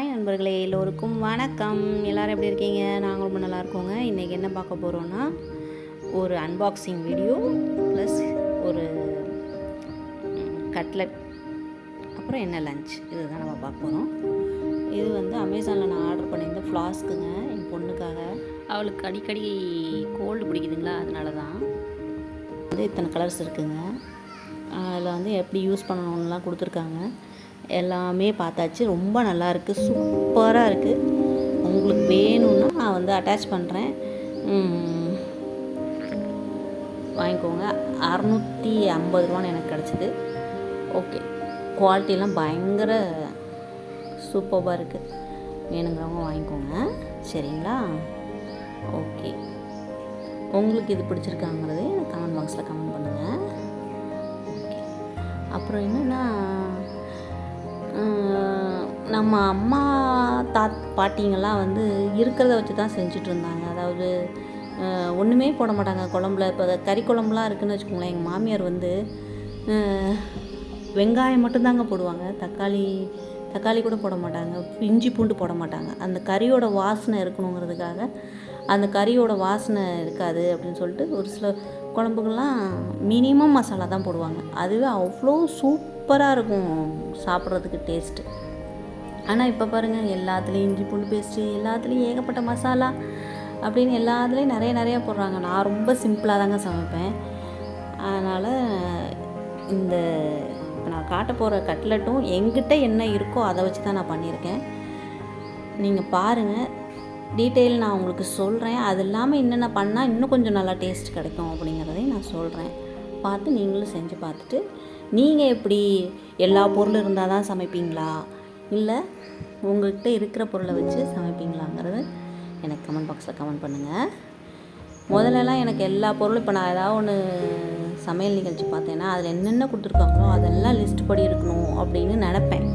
Hi நண்பர்களே எல்லோருக்கும் வணக்கம். எல்லோரும் எப்படி இருக்கீங்க? நாங்கள் ரொம்ப நல்லா இருக்கோங்க. இன்றைக்கி என்ன பார்க்க போகிறோன்னா ஒரு அன்பாக்சிங் வீடியோ ப்ளஸ் ஒரு கட்லட் அப்புறம் என்ன லஞ்ச் இதுதான் நம்ம பார்க்க போகிறோம் இது வந்து அமேசானில் நான் ஆர்டர் பண்ணியிருந்த ஃப்ளாஸ்க்குங்க என் பொண்ணுக்காக. அவளுக்கு அடிக்கடி கோல்டு பிடிக்குதுங்களா? அதனால தான் வந்து இத்தனை கலர்ஸ் இருக்குதுங்க அதில் வந்து எப்படி யூஸ் பண்ணணும்லாம் கொடுத்துருக்காங்க. எல்லாமே பார்த்தாச்சு. ரொம்ப நல்லா இருக்குது சூப்பராக இருக்குது உங்களுக்கு வேணும்னா நான் வந்து அட்டாச் பண்ணுறேன் வாங்கிக்கோங்க. அறநூற்றி ஐம்பது ரூபான்னு எனக்கு கிடச்சிது. ஓகே. குவாலிட்டிலாம் பயங்கர சூப்பராக இருக்குது வேணுங்கிறவங்க வாங்கிக்கோங்க. சரிங்களா? ஓகே. உங்களுக்கு இது பிடிச்சிருக்காங்கிறதே எனக்கு கமெண்ட் பாக்ஸில் கமெண்ட் பண்ணுங்கள் ஓகே. அப்புறம் என்னென்னா நம்ம அம்மா தாத் பாட்டிங்கெல்லாம் வந்து இருக்கிறத வச்சு தான் செஞ்சுட்டு இருந்தாங்க அதாவது ஒன்றுமே போட மாட்டாங்க. குழம்புல இப்போ கறி குழம்புலாம் இருக்குன்னு வச்சுக்கோங்களேன் எங்கள் மாமியார் வந்து வெங்காயம் மட்டும்தாங்க போடுவாங்க. தக்காளி தக்காளி கூட போட மாட்டாங்க. இஞ்சி பூண்டு போட மாட்டாங்க. அந்த கறியோட வாசனை இருக்கணுங்கிறதுக்காக அந்த கறியோட வாசனை இருக்காது அப்படின்னு சொல்லிட்டு ஒரு சில குழம்புகள்லாம் மினிமம் மசாலா தான் போடுவாங்க. அதுவே அவ்வளோ சூப்பராக இருக்கும் சாப்பிட்றதுக்கு டேஸ்ட்டு ஆனால் இப்போ பாருங்கள் எல்லாத்துலேயும் இஞ்சி பூண்டு பேஸ்ட்டு எல்லாத்துலேயும் ஏகப்பட்ட மசாலா அப்படின்னு எல்லாத்துலேயும் நிறைய நிறையா போடுறாங்க. நான் ரொம்ப சிம்பிளாக தாங்க சமைப்பேன். அதனால் இந்த இப்போ நான் காட்ட போகிற கட்லட்டும் எங்கிட்ட என்ன இருக்கோ அதை வச்சு தான் நான் பண்ணியிருக்கேன். நீங்கள் பாருங்கள் டீட்டெயில் நான் உங்களுக்கு சொல்கிறேன் அது இல்லாமல் என்னென்ன பண்ணால் இன்னும் கொஞ்சம் நல்லா டேஸ்ட் கிடைக்கும் அப்படிங்கிறதையும் நான் சொல்கிறேன் பார்த்து நீங்களும் செஞ்சு பார்த்துட்டு நீங்கள் எப்படி எல்லா பொருளும் இருந்தால் தான் சமைப்பீங்களா? இல்லை உங்கள்கிட்ட இருக்கிற பொருளை வச்சு சமைப்பீங்களாங்கிறது எனக்கு கமெண்ட் பாக்ஸில் கமெண்ட் பண்ணுங்கள் முதல்லலாம் எனக்கு எல்லா பொருளும் இப்போ நான் ஏதாவது ஒன்று சமையல் நிகழ்ச்சி பார்த்தேன்னா அதில் என்னென்ன கொடுத்துருக்காங்களோ அதெல்லாம் லிஸ்ட் படி இருக்கணும் அப்படின்னு நினப்பேன்.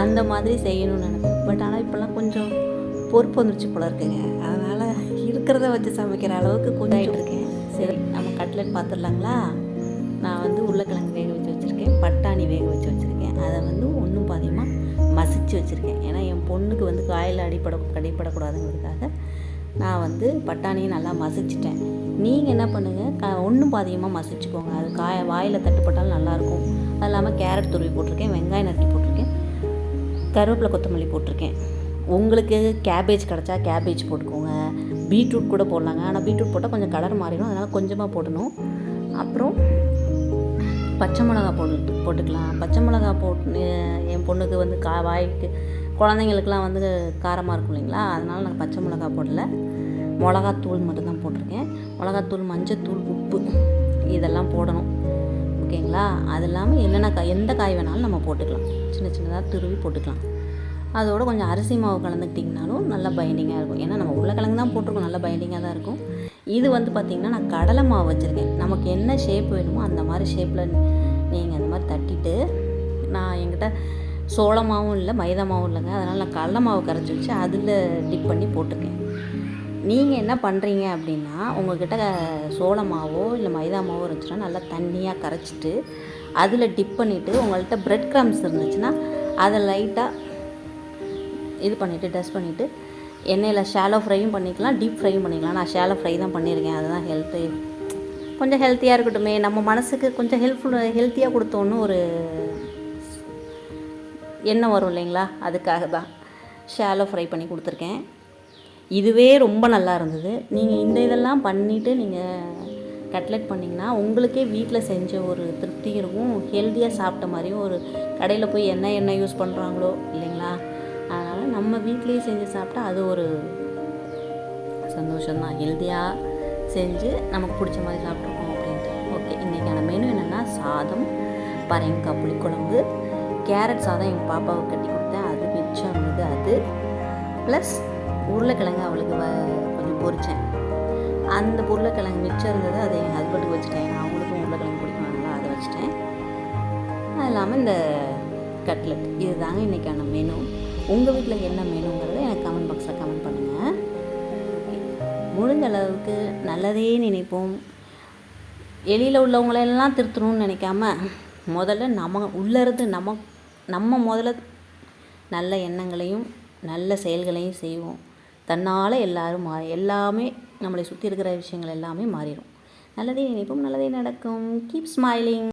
அந்த மாதிரி செய்யணும்னு நினைப்பேன். பட் ஆனால் இப்போல்லாம் கொஞ்சம் பொறுப்பு வந்துருச்சு போல இருக்குங்க. அதனால் இருக்கிறத வச்சு சமைக்கிற அளவுக்கு கொஞ்சம் இருக்கேன். சரி நம்ம கட்லெட் பார்த்துடலாங்களா நான் வந்து உருளைக்கிழங்கு வேக வச்சு வச்சுருக்கேன். பட்டாணி வேக வச்சு வச்சுருக்கேன். அதை வந்து ஒன்றும் பாதியமாக பிரித்து வச்சுருக்கேன். ஏன்னா என் பொண்ணுக்கு வந்து காயில் அடிப்பட அடிப்படக்கூடாதுங்கிறதுக்காக நான் வந்து பட்டாணியை நல்லா மசிச்சிட்டேன். நீங்கள் என்ன பண்ணுங்கள் க ஒன்றும் பாதியமாக மசிச்சுக்கோங்க. அது காய வாயில் தட்டுப்பட்டாலும் நல்லாயிருக்கும். அது இல்லாமல் கேரட் துருவி போட்டிருக்கேன் வெங்காயம் நறுக்கி போட்டிருக்கேன் கருவேப்பிலை கொத்தமல்லி போட்டிருக்கேன். உங்களுக்கு கேபேஜ் கிடச்சா கேபேஜ் போட்டுக்கோங்க. பீட்ரூட் கூட போடலாங்க. ஆனால் பீட்ரூட் போட்டால் கொஞ்சம் கலர் மாறிடும். அதனால் கொஞ்சமாக போடணும். அப்புறம் பச்சை மிளகா போட்டு போட்டுக்கலாம். பச்சை மிளகா போட்டு என் பொண்ணுக்கு வந்து கா வாய்க்கு குழந்தைங்களுக்குலாம் வந்து காரமாக இருக்கும் இல்லைங்களா? அதனால் நான் பச்சை மிளகா போடல. மிளகாத்தூள் மட்டும்தான் போட்டிருக்கேன். மிளகாத்தூள் மஞ்சத்தூள் உப்பு இதெல்லாம் போடணும். ஓகேங்களா? அது இல்லாமல் என்னென்ன காய் எந்த காய் வேணாலும் நம்ம போட்டுக்கலாம். சின்ன சின்னதாக துருவி போட்டுக்கலாம். அதோட கொஞ்சம் அரிசி மாவு கலந்துக்கிட்டிங்கனாலும் நல்லா பைண்டிங்காக இருக்கும். ஏன்னா நம்ம உருளைக்கிழங்கு தான் போட்டிருக்கோம். நல்லா பைண்டிங்காக தான் இருக்கும். இது வந்து பார்த்திங்கன்னா நான் கடலை மாவு வச்சுருக்கேன். நமக்கு என்ன ஷேப் வேணுமோ அந்த மாதிரி ஷேப்பில் நீங்கள் அந்த மாதிரி தட்டிட்டு நான் என்கிட்ட சோள மாவும் இல்லை மைதா மாவும் இல்லைங்க. அதனால் நான் கடலை மாவு கரைச்சி வச்சு அதில் டிப் பண்ணி போட்டுக்கேன் நீங்கள் என்ன பண்ணுறீங்க அப்படின்னா உங்கள்கிட்ட சோள மாவோ இல்லை மைதா மாவோ இருந்துச்சுன்னா நல்லா தண்ணியாக கரைச்சிட்டு அதில் டிப் பண்ணிவிட்டு உங்கள்கிட்ட பிரெட் க்ரம்ஸ் இருந்துச்சுன்னா அதை லைட்டாக இது பண்ணிவிட்டு டஸ்ட் பண்ணிவிட்டு எண்ணெயில் ஷாலோ ஃப்ரையும் பண்ணிக்கலாம் டீப் ஃப்ரையும் பண்ணிக்கலாம். நான் ஷாலோ ஃப்ரை தான் பண்ணியிருக்கேன். அதுதான் ஹெல்த்து கொஞ்சம் ஹெல்த்தியாக இருக்கட்டுமே. நம்ம மனசுக்கு கொஞ்சம் ஹெல்ப்ஃபுல் ஹெல்த்தியாக கொடுத்தோன்னு ஒரு எண்ணம் வரும் இல்லைங்களா? அதுக்காக தான் ஷாலோ ஃப்ரை பண்ணி கொடுத்துருக்கேன். இதுவே ரொம்ப நல்லா இருந்தது. நீங்கள் இந்த இதெல்லாம் பண்ணிவிட்டு நீங்கள் கட்லெட் பண்ணிங்கன்னா உங்களுக்கே வீட்டில் செஞ்ச ஒரு திருப்தி இருக்கும். ஹெல்த்தியாக சாப்பிட்ட மாதிரியும் ஒரு கடையில் போய் என்ன எண்ணெய் யூஸ் பண்ணுறாங்களோ இல்லைங்களா? அதனால் நம்ம வீட்லேயே செஞ்சு சாப்பிட்டா அது ஒரு சந்தோஷம்தான். ஹெல்த்தியாக செஞ்சு நமக்கு பிடிச்ச மாதிரி சாப்பிட்ருக்கோம் அப்படின்ட்டு. ஓகே இன்றைக்கான மெனு என்னென்னா சாதம் பரங்கிக்காய் புளிக்குழம்பு கேரட் சாதம் எங்கள் பாப்பாவுக்கு கட்டி கொடுத்தேன். அது மிச்சம் இருந்தது அது. ப்ளஸ் உருளைக்கிழங்கு அவளுக்கு வ கொஞ்சம் பொரித்தேன் அந்த உருளைக்கிழங்கு மிச்சம் இருந்தது அதை என் ஹஸ்பண்டுக்கு வச்சுட்டேன். நான் அவங்களுக்கும் உருளைக்கிழங்கு பிடிக்குவாங்களா அதை வச்சுட்டேன். அது இல்லாமல் இந்த கட்லெட் இதுதாங்க இன்றைக்கான மெனு உங்கள் வீட்டில் என்ன வேணுங்கிறத எனக்கு கமெண்ட் பாக்ஸில் கமெண்ட் பண்ணுங்கள் முடிஞ்ச அளவுக்கு நல்லதே நினைப்போம். வெளியில் உள்ளவங்களெல்லாம் திருத்தணும்னு நினைக்காம முதல்ல நம்ம உள்ளேருந்து நம்ம நம்ம முதல்ல நல்ல எண்ணங்களையும் நல்ல செயல்களையும் செய்வோம். தன்னால் எல்லோரும் மாறி எல்லாமே நம்மளை சுற்றி இருக்கிற விஷயங்கள் எல்லாமே மாறிடும். நல்லதே நினைப்போம் நல்லதே நடக்கும். Keep smiling